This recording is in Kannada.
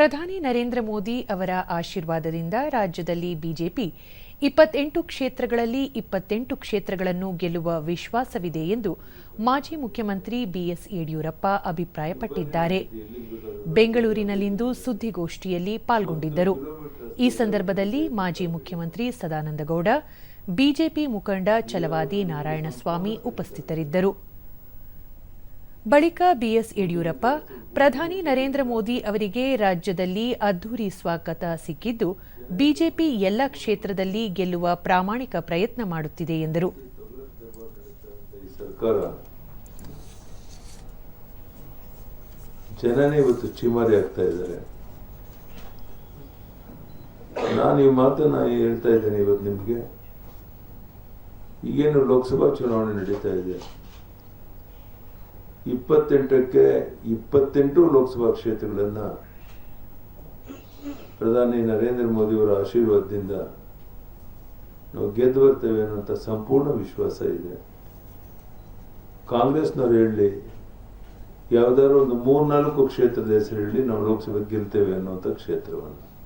ಪ್ರಧಾನಿ ನರೇಂದ್ರ ಮೋದಿ ಅವರ ಆಶೀರ್ವಾದದಿಂದ ರಾಜ್ಯದಲ್ಲಿ ಬಿಜೆಪಿ ಇಪ್ಪತ್ತೆಂಟು ಕ್ಷೇತ್ರಗಳಲ್ಲಿ ಇಪ್ಪತ್ತೆಂಟು ಕ್ಷೇತ್ರಗಳನ್ನು ಗೆಲ್ಲುವ ವಿಶ್ವಾಸವಿದೆ ಎಂದು ಮಾಜಿ ಮುಖ್ಯಮಂತ್ರಿ ಬಿಎಸ್ ಯಡಿಯೂರಪ್ಪ ಅಭಿಪ್ರಾಯಪಟ್ಟಿದ್ದಾರೆ. ಬೆಂಗಳೂರಿನಲ್ಲಿಂದು ಸುದ್ದಿಗೋಷ್ಠಿಯಲ್ಲಿ ಪಾಲ್ಗೊಂಡಿದ್ದರು. ಈ ಸಂದರ್ಭದಲ್ಲಿ ಮಾಜಿ ಮುಖ್ಯಮಂತ್ರಿ ಸದಾನಂದಗೌಡ, ಬಿಜೆಪಿ ಮುಖಂಡ ಛಲವಾದಿ ನಾರಾಯಣಸ್ವಾಮಿ ಉಪಸ್ಥಿತರಿದ್ದರು. ಬಳಿಕ ಬಿಎಸ್ ಯಡಿಯೂರಪ್ಪ, ಪ್ರಧಾನಿ ನರೇಂದ್ರ ಮೋದಿ ಅವರಿಗೆ ರಾಜ್ಯದಲ್ಲಿ ಅದ್ದೂರಿ ಸ್ವಾಗತ ಸಿಕ್ಕಿದ್ದು, ಬಿಜೆಪಿ ಎಲ್ಲ ಕ್ಷೇತ್ರದಲ್ಲಿ ಗೆಲ್ಲುವ ಪ್ರಾಮಾಣಿಕ ಪ್ರಯತ್ನ ಮಾಡುತ್ತಿದೆ ಎಂದರು. ಜನನೇ ಇವತ್ತು ಚಿಮಾರಿ ಆಗ್ತಾ ಇದ್ದಾರೆ. ನಾನು ಈ ಮಾತನ್ನ ಹೇಳ್ತಾ ಇದ್ದೇನೆ ಇವತ್ತು ನಿಮಗೆ. ಈಗೇನು ಲೋಕಸಭಾ ಚುನಾವಣೆ ನಡೀತಾ ಇದೆ. ಇಪ್ಪತ್ತೆಂಟಕ್ಕೆ ಇಪ್ಪತ್ತೆಂಟು ಲೋಕಸಭಾ ಕ್ಷೇತ್ರಗಳನ್ನು ಪ್ರಧಾನಿ ನರೇಂದ್ರ ಮೋದಿಯವರ ಆಶೀರ್ವಾದದಿಂದ ನಾವು ಗೆದ್ದು ಬರ್ತೇವೆ ಅನ್ನೋಂಥ ಸಂಪೂರ್ಣ ವಿಶ್ವಾಸ ಇದೆ. ಕಾಂಗ್ರೆಸ್ನವ್ರು ಹೇಳಲಿ ಯಾವ್ದಾದ್ರು ಒಂದು ಮೂರ್ನಾಲ್ಕು ಕ್ಷೇತ್ರದ ಹೆಸರು ಹೇಳಿ ನಾವು ಲೋಕಸಭೆ ಗೆಲ್ತೇವೆ ಅನ್ನುವಂಥ ಕ್ಷೇತ್ರವನ್ನು.